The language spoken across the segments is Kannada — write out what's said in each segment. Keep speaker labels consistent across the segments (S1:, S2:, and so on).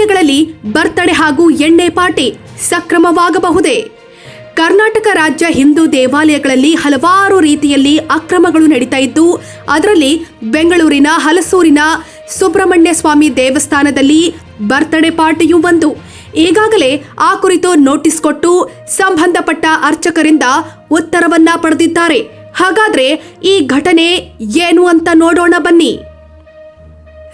S1: ದೇವಾಲಯಗಳಲ್ಲಿ ಬರ್ತಡೆ ಹಾಗೂ ಎಣ್ಣೆ ಪಾರ್ಟಿ ಸಕ್ರಮವಾಗಬಹುದೇ? ಕರ್ನಾಟಕ ರಾಜ್ಯ ಹಿಂದೂ ದೇವಾಲಯಗಳಲ್ಲಿ ಹಲವಾರು ರೀತಿಯಲ್ಲಿ ಅಕ್ರಮಗಳು ನಡೀತಾ ಇದ್ದು, ಅದರಲ್ಲಿ ಬೆಂಗಳೂರಿನ ಹಲಸೂರಿನ ಸುಬ್ರಹ್ಮಣ್ಯ ಸ್ವಾಮಿ ದೇವಸ್ಥಾನದಲ್ಲಿ ಬರ್ತಡೆ ಪಾರ್ಟಿಯೂ ಒಂದು. ಈಗಾಗಲೇ ಆ ಕುರಿತು ನೋಟಿಸ್ ಕೊಟ್ಟು ಸಂಬಂಧಪಟ್ಟ ಅರ್ಚಕರಿಂದ ಉತ್ತರವನ್ನ ಪಡೆದಿದ್ದಾರೆ. ಹಾಗಾದ್ರೆ ಈ ಘಟನೆ ಏನು ಅಂತ ನೋಡೋಣ ಬನ್ನಿ.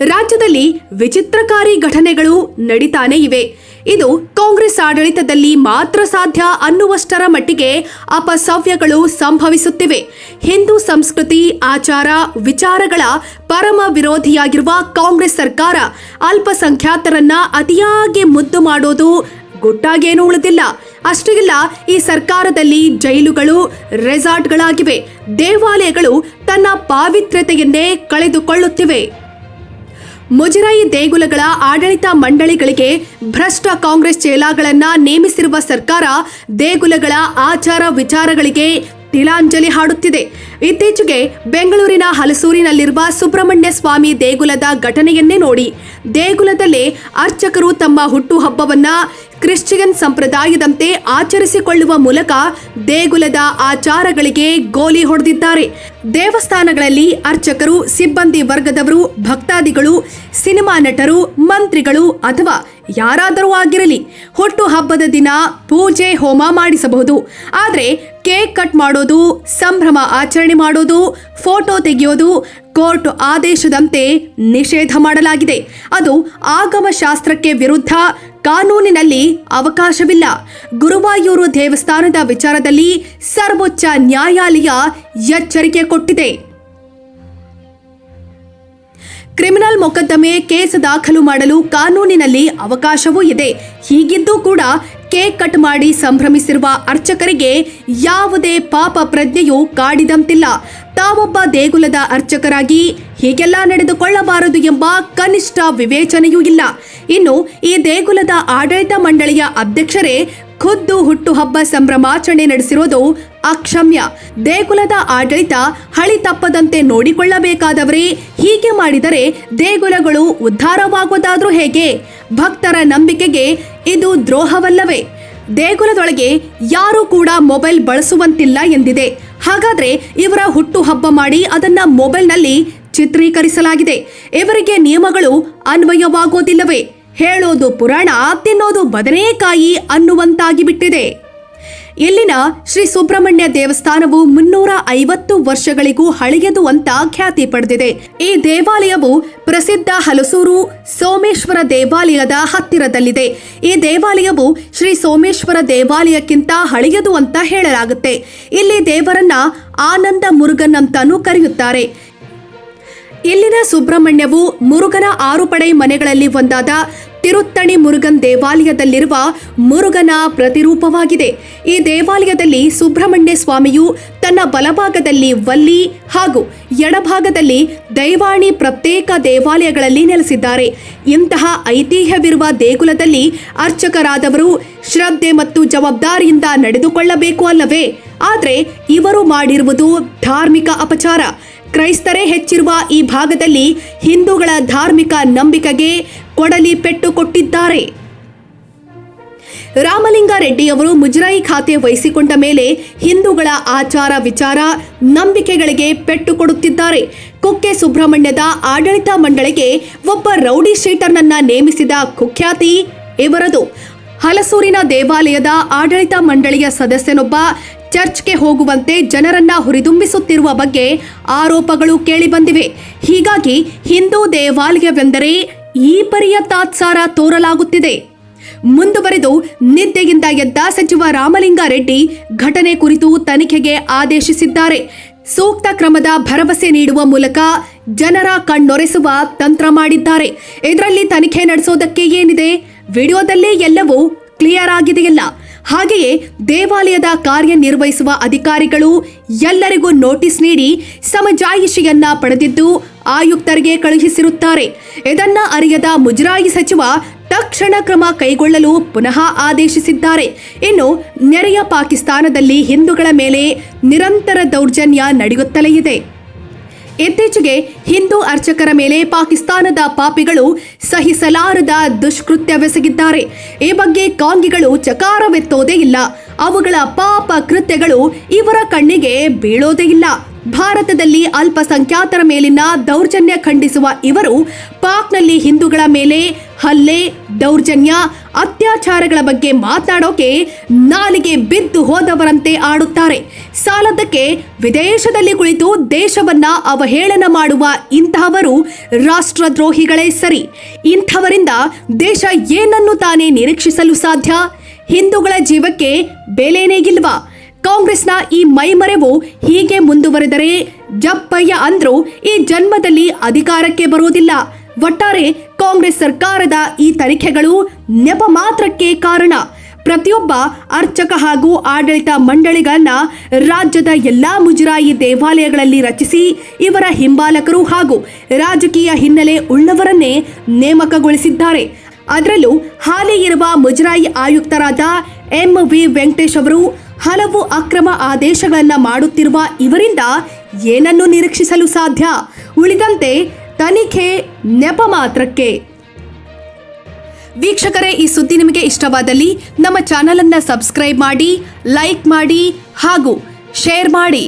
S1: ರಾಜ್ಯದಲ್ಲಿ ವಿಚಿತ್ರಕಾರಿ ಘಟನೆಗಳು ನಡೀತಾನೆ ಇವೆ. ಇದು ಕಾಂಗ್ರೆಸ್ ಆಡಳಿತದಲ್ಲಿ ಮಾತ್ರ ಸಾಧ್ಯ ಅನ್ನುವಷ್ಟರ ಮಟ್ಟಿಗೆ ಅಪಸವ್ಯಗಳು ಸಂಭವಿಸುತ್ತಿವೆ. ಹಿಂದೂ ಸಂಸ್ಕೃತಿ, ಆಚಾರ, ವಿಚಾರಗಳ ಪರಮ ವಿರೋಧಿಯಾಗಿರುವ ಕಾಂಗ್ರೆಸ್ ಸರ್ಕಾರ ಅಲ್ಪಸಂಖ್ಯಾತರನ್ನ ಅತಿಯಾಗಿ ಮುದ್ದು ಮಾಡೋದು ಗುಟ್ಟಾಗೇನೂ ಉಳಿದಿಲ್ಲ. ಅಷ್ಟೇ ಇಲ್ಲ, ಈ ಸರ್ಕಾರದಲ್ಲಿ ಜೈಲುಗಳು, ರೆಸಾರ್ಟ್ಗಳಾಗಿವೆ. ದೇವಾಲಯಗಳು ತನ್ನ ಪಾವಿತ್ರ್ಯತೆಯನ್ನೇ ಕಳೆದುಕೊಳ್ಳುತ್ತಿವೆ. ಮುಜರಾಯಿ ದೇಗುಲಗಳ ಆಡಳಿತ ಮಂಡಳಿಗಳಿಗೆ ಭ್ರಷ್ಟ ಕಾಂಗ್ರೆಸ್ ಚೇಲಾಗಳನ್ನ ನೇಮಿಸಿರುವ ಸರ್ಕಾರ ದೇಗುಲಗಳ ಆಚಾರ ವಿಚಾರಗಳಿಗೆ ತಿಲಾಂಜಲಿ ಹಾಡುತ್ತಿದೆ. ಇತ್ತೀಚೆಗೆ ಬೆಂಗಳೂರಿನ ಹಲಸೂರಿನಲ್ಲಿರುವ ಸುಬ್ರಹ್ಮಣ್ಯ ಸ್ವಾಮಿ ದೇಗುಲದ ಘಟನೆಯನ್ನೇ ನೋಡಿ ದೇಗುಲದಲ್ಲೇ ಅರ್ಚಕರು ತಮ್ಮ ಹುಟ್ಟುಹಬ್ಬವನ್ನ ಕ್ರಿಶ್ಚಿಯನ್ ಸಂಪ್ರದಾಯದಂತೆ ಆಚರಿಸಿಕೊಳ್ಳುವ ಮೂಲಕ ದೇಗುಲದ ಆಚಾರಗಳಿಗೆ ಗೋಲಿ ಹೊಡೆದಿದ್ದಾರೆ. ದೇವಸ್ಥಾನಗಳಲ್ಲಿ ಅರ್ಚಕರು, ಸಿಬ್ಬಂದಿ ವರ್ಗದವರು, ಭಕ್ತಾದಿಗಳು, ಸಿನಿಮಾ ನಟರು, ಮಂತ್ರಿಗಳು ಅಥವಾ ಯಾರಾದರೂ ಆಗಿರಲಿ ಹುಟ್ಟು ಹಬ್ಬದ ದಿನ ಪೂಜೆ, ಹೋಮ ಮಾಡಿಸಬಹುದು. ಆದರೆ ಕೇಕ್ ಕಟ್ ಮಾಡೋದು ಸಂಭ್ರಮ ಆಚರಣೆ ಮಾಡೋದು ಫೋಟೋ ತೆಗೆಯೋದು, ಕೋರ್ಟ್ ಆದೇಶದಂತೆ ನಿಷೇಧ ಮಾಡಲಾಗಿದೆ. ಅದು ಆಗಮಶಾಸ್ತ್ರಕ್ಕೆ ವಿರುದ್ಧ ಕಾನೂನಿನಲ್ಲಿ ಅವಕಾಶವಿಲ್ಲ. ಗುರುವಾಯೂರು ದೇವಸ್ಥಾನದ ವಿಚಾರದಲ್ಲಿ ಸರ್ವೋಚ್ಚ ನ್ಯಾಯಾಲಯ ಎಚ್ಚರಿಕೆ ಕೊಟ್ಟಿದೆ. ಕ್ರಿಮಿನಲ್ ಮೊಕದ್ದಮೆ ಕೇಸ್ ದಾಖಲು ಮಾಡಲು ಕಾನೂನಿನಲ್ಲಿ ಅವಕಾಶವೂ ಇದೆ. ಹೀಗಿದ್ದೂ ಕೂಡ ಕೇಕ್ ಕಟ್ ಮಾಡಿ ಸಂಭ್ರಮಿಸಿರುವ ಅರ್ಚಕರಿಗೆ ಯಾವುದೇ ಪಾಪ ಪ್ರಜ್ಞೆಯು ಕಾಡಿದಂತಿಲ್ಲ. ತಾವೊಬ್ಬ ದೇಗುಲದ ಅರ್ಚಕರಾಗಿ ಹೀಗೆಲ್ಲ ನಡೆದುಕೊಳ್ಳಬಾರದು ಎಂಬ ಕನಿಷ್ಠ ವಿವೇಚನೆಯೂ ಇಲ್ಲ. ಇನ್ನು ಈ ದೇಗುಲದ ಆಡಳಿತ ಮಂಡಳಿಯ ಅಧ್ಯಕ್ಷರೇ ಖುದ್ದು ಹುಟ್ಟುಹಬ್ಬ ಸಂಭ್ರಮಾಚರಣೆ ನಡೆಸಿರೋದು ಅಕ್ಷಮ್ಯ. ದೇಗುಲದ ಆಡಳಿತ ಹಳಿ ತಪ್ಪದಂತೆ ನೋಡಿಕೊಳ್ಳಬೇಕಾದವರೇ ಹೀಗೆ ಮಾಡಿದರೆ ದೇಗುಲಗಳು ಉದ್ಧಾರವಾಗೋದಾದ್ರೂ ಹೇಗೆ? ಭಕ್ತರ ನಂಬಿಕೆಗೆ ಇದು ದ್ರೋಹವಲ್ಲವೇ? ದೇಗುಲದೊಳಗೆ ಯಾರೂ ಕೂಡ ಮೊಬೈಲ್ ಬಳಸುವಂತಿಲ್ಲ ಎಂದಿದೆ. ಹಾಗಾದ್ರೆ ಇವರ ಹುಟ್ಟು ಹಬ್ಬ ಮಾಡಿ ಅದನ್ನ ಮೊಬೈಲ್ನಲ್ಲಿ ಚಿತ್ರೀಕರಿಸಲಾಗಿದೆ. ಇವರಿಗೆ ನಿಯಮಗಳು ಅನ್ವಯವಾಗೋದಿಲ್ಲವೇ? ಹೇಳೋದು ಪುರಾಣ, ತಿನ್ನೋದು ಬದನೆಕಾಯಿ ಅನ್ನುವಂತಾಗಿ ಬಿಟ್ಟಿದೆ ಇಲ್ಲಿನ ಶ್ರೀ ಸುಬ್ರಹ್ಮಣ್ಯ ದೇವಸ್ಥಾನವು ಮುನ್ನೂರ ಐವತ್ತು ವರ್ಷಗಳಿಗೂ ಹಳೆಯದು ಅಂತ ಖ್ಯಾತಿ ಪಡೆದಿದೆ. ಈ ದೇವಾಲಯವು ಪ್ರಸಿದ್ಧ ಹಲಸೂರು ಸೋಮೇಶ್ವರ ದೇವಾಲಯದ ಹತ್ತಿರದಲ್ಲಿದೆ. ಈ ದೇವಾಲಯವು ಶ್ರೀ ಸೋಮೇಶ್ವರ ದೇವಾಲಯಕ್ಕಿಂತ ಹಳೆಯದು ಅಂತ ಹೇಳಲಾಗುತ್ತೆ. ಇಲ್ಲಿ ದೇವರನ್ನ ಆನಂದ ಮುರುಗನ್ ಅಂತಾನೂ ಕರೆಯುತ್ತಾರೆ. ಇಲ್ಲಿನ ಸುಬ್ರಹ್ಮಣ್ಯವು ಮುರುಗನ ಆರು ಪಡೆ ಮನೆಗಳಲ್ಲಿ ಒಂದಾದ ತಿರುತ್ತಣಿ ಮುರುಗನ್ ದೇವಾಲಯದಲ್ಲಿರುವ ಮುರುಗನ ಪ್ರತಿರೂಪವಾಗಿದೆ. ಈ ದೇವಾಲಯದಲ್ಲಿ ಸುಬ್ರಹ್ಮಣ್ಯ ಸ್ವಾಮಿಯು ತನ್ನ ಬಲಭಾಗದಲ್ಲಿ ವಲ್ಲಿ ಹಾಗೂ ಎಡಭಾಗದಲ್ಲಿ ದೈವಾಣಿ ಪ್ರತ್ಯೇಕ ದೇವಾಲಯಗಳಲ್ಲಿ ನೆಲೆಸಿದ್ದಾರೆ. ಇಂತಹ ಐತಿಹ್ಯವಿರುವ ದೇಗುಲದಲ್ಲಿ ಅರ್ಚಕರಾದವರು ಶ್ರದ್ಧೆ ಮತ್ತು ಜವಾಬ್ದಾರಿಯಿಂದ ನಡೆದುಕೊಳ್ಳಬೇಕು ಅಲ್ಲವೇ? ಆದರೆ ಇವರು ಮಾಡಿರುವುದು ಧಾರ್ಮಿಕ ಅಪಚಾರ. ಕ್ರೈಸ್ತರೇ ಹೆಚ್ಚಿರುವ ಈ ಭಾಗದಲ್ಲಿ ಹಿಂದೂಗಳ ಧಾರ್ಮಿಕ ನಂಬಿಕೆಗೆ ಕೊಡಲಿ ಪೆಟ್ಟು ಕೊಟ್ಟಿದ್ದಾರೆ. ರಾಮಲಿಂಗಾರೆಡ್ಡಿಯವರು ಮುಜರಾಯಿ ಖಾತೆ ವಹಿಸಿಕೊಂಡ ಮೇಲೆ ಹಿಂದೂಗಳ ಆಚಾರ ವಿಚಾರ, ನಂಬಿಕೆಗಳಿಗೆ ಪೆಟ್ಟು ಕೊಡುತ್ತಿದ್ದಾರೆ. ಕುಕ್ಕೆ ಸುಬ್ರಹ್ಮಣ್ಯದ ಆಡಳಿತ ಮಂಡಳಿಗೆ ಒಬ್ಬ ರೌಡಿ ಶೀಟರ್ನನ್ನ ನೇಮಿಸಿದ ಕುಖ್ಯಾತಿ ಇವರದು. ಹಲಸೂರಿನ ದೇವಾಲಯದ ಆಡಳಿತ ಮಂಡಳಿಯ ಸದಸ್ಯನೊಬ್ಬ ಚರ್ಚ್ಗೆ ಹೋಗುವಂತೆ ಜನರನ್ನ ಹುರಿದುಂಬಿಸುತ್ತಿರುವ ಬಗ್ಗೆ ಆರೋಪಗಳು ಕೇಳಿಬಂದಿವೆ. ಹೀಗಾಗಿ ಹಿಂದೂ ದೇವಾಲಯವೆಂದರೆ ಈ ಪರಿಯ ತಾತ್ಸಾರ ತೋರಲಾಗುತ್ತಿದೆ. ಮುಂದುವರೆದು ನಿದ್ದೆಯಿಂದ ಎದ್ದ ಸಚಿವ ರಾಮಲಿಂಗಾರೆಡ್ಡಿ ಘಟನೆ ಕುರಿತು ತನಿಖೆಗೆ ಆದೇಶಿಸಿದ್ದಾರೆ. ಸೂಕ್ತ ಕ್ರಮದ ಭರವಸೆ ನೀಡುವ ಮೂಲಕ ಜನರ ಕಣ್ಣೊರೆಸುವ ತಂತ್ರ ಮಾಡಿದ್ದಾರೆ. ಇದರಲ್ಲಿ ತನಿಖೆ ನಡೆಸೋದಕ್ಕೆ ಏನಿದೆ? ವಿಡಿಯೋದಲ್ಲಿ ಎಲ್ಲವೂ ಕ್ಲಿಯರ್ ಆಗಿದೆಯಲ್ಲ. ಹಾಗೆಯೇ ದೇವಾಲಯದ ಕಾರ್ಯನಿರ್ವಹಿಸುವ ಅಧಿಕಾರಿಗಳು ಎಲ್ಲರಿಗೂ ನೋಟಿಸ್ ನೀಡಿ ಸಮಜಾಯಿಷಿಯನ್ನ ಪಡೆದಿದ್ದು ಆಯುಕ್ತರಿಗೆ ಕಳುಹಿಸಿರುತ್ತಾರೆ. ಇದನ್ನ ಅರಿಯದ ಮುಜರಾಯಿ ಸಚಿವ ತಕ್ಷಣ ಕ್ರಮ ಕೈಗೊಳ್ಳಲು ಪುನಃ ಆದೇಶಿಸಿದ್ದಾರೆ. ಇನ್ನು ನೆರೆಯ ಪಾಕಿಸ್ತಾನದಲ್ಲಿ ಹಿಂದೂಗಳ ಮೇಲೆ ನಿರಂತರ ದೌರ್ಜನ್ಯ ನಡೆಯುತ್ತಲೇ ಇದೆ. ಇತ್ತೀಚೆಗೆ ಹಿಂದೂ ಅರ್ಚಕರ ಮೇಲೆ ಪಾಕಿಸ್ತಾನದ ಪಾಪಿಗಳು ಸಹಿಸಲಾರದ ದುಷ್ಕೃತ್ಯವೆಸಗಿದ್ದಾರೆ ಈ ಬಗ್ಗೆ ಕಾಂಗಿಗಳು ಚಕಾರವೆತ್ತೋದೇ ಇಲ್ಲ. ಅವುಗಳ ಪಾಪ ಕೃತ್ಯಗಳು ಇವರ ಕಣ್ಣಿಗೆ ಬೀಳೋದೇ ಇಲ್ಲ. ಭಾರತದಲ್ಲಿ ಅಲ್ಪಸಂಖ್ಯಾತರ ಮೇಲಿನ ದೌರ್ಜನ್ಯ ಖಂಡಿಸುವ ಇವರು ಪಾಕ್ನಲ್ಲಿ ಹಿಂದೂಗಳ ಮೇಲೆ ಹಲ್ಲೆ, ದೌರ್ಜನ್ಯ ಅತ್ಯಾಚಾರಗಳ ಬಗ್ಗೆ ಮಾತನಾಡೋಕೆ ನಾಲಿಗೆ ಬಿದ್ದು ಹೋದವರಂತೆ ಆಡುತ್ತಾರೆ. ಸಾಲದಕ್ಕೆ ವಿದೇಶದಲ್ಲಿ ಕುಳಿತು ದೇಶವನ್ನ ಅವಹೇಳನ ಮಾಡುವ ಇಂತಹವರು ರಾಷ್ಟ್ರದ್ರೋಹಿಗಳೇ ಸರಿ. ಇಂಥವರಿಂದ ದೇಶ ಏನನ್ನು ತಾನೇ ನಿರೀಕ್ಷಿಸಲು ಸಾಧ್ಯ? ಹಿಂದೂಗಳ ಜೀವಕ್ಕೆ ಬೆಲೆನೇಗಿಲ್ವಾ ಕಾಂಗ್ರೆಸ್ನ ಈ ಮೈಮರೆವು ಹೀಗೆ ಮುಂದುವರೆದರೆ ಜಪ್ಪಯ್ಯ ಅಂದ್ರು ಈ ಜನ್ಮದಲ್ಲಿ ಅಧಿಕಾರಕ್ಕೆ ಬರುವುದಿಲ್ಲ. ಒಟ್ಟಾರೆ ಕಾಂಗ್ರೆಸ್ ಸರ್ಕಾರದ ಈ ತನಿಖೆಗಳು ನೆಪ ಮಾತ್ರಕ್ಕೆ ಕಾರಣ. ಪ್ರತಿಯೊಬ್ಬ ಅರ್ಚಕ ಹಾಗೂ ಆಡಳಿತ ಮಂಡಳಿಗಳನ್ನ ರಾಜ್ಯದ ಎಲ್ಲಾ ಮುಜರಾಯಿ ದೇವಾಲಯಗಳಲ್ಲಿ ರಚಿಸಿ ಇವರ ಹಿಂಬಾಲಕರು ಹಾಗೂ ರಾಜಕೀಯ ಹಿನ್ನೆಲೆ ಉಳ್ಳವರನ್ನೇ ನೇಮಕಗೊಳಿಸಿದ್ದಾರೆ. ಅದರಲ್ಲೂ ಹಾಲಿ ಇರುವ ಮುಜರಾಯಿ ಆಯುಕ್ತರಾದ ಎಂ ವಿ ವೆಂಕಟೇಶ್ ಅವರು ಹಲವು ಅಕ್ರಮ ಆದೇಶಗಳನ್ನು ಮಾಡುತ್ತಿರುವ ಇವರಿಂದ ಏನನ್ನು ನಿರೀಕ್ಷಿಸಲು ಸಾಧ್ಯ? ಉಳಿದಂತೆ ತನಿಖೆ ನೆಪ ಮಾತ್ರಕ್ಕೆ. ವೀಕ್ಷಕರೇ, ಈ ಸುದ್ದಿ ನಿಮಗೆ ಇಷ್ಟವಾದಲ್ಲಿ ನಮ್ಮ ಚಾನಲನ್ನು ಸಬ್ಸ್ಕ್ರೈಬ್ ಮಾಡಿ, ಲೈಕ್ ಮಾಡಿ ಹಾಗೂ ಶೇರ್ ಮಾಡಿ.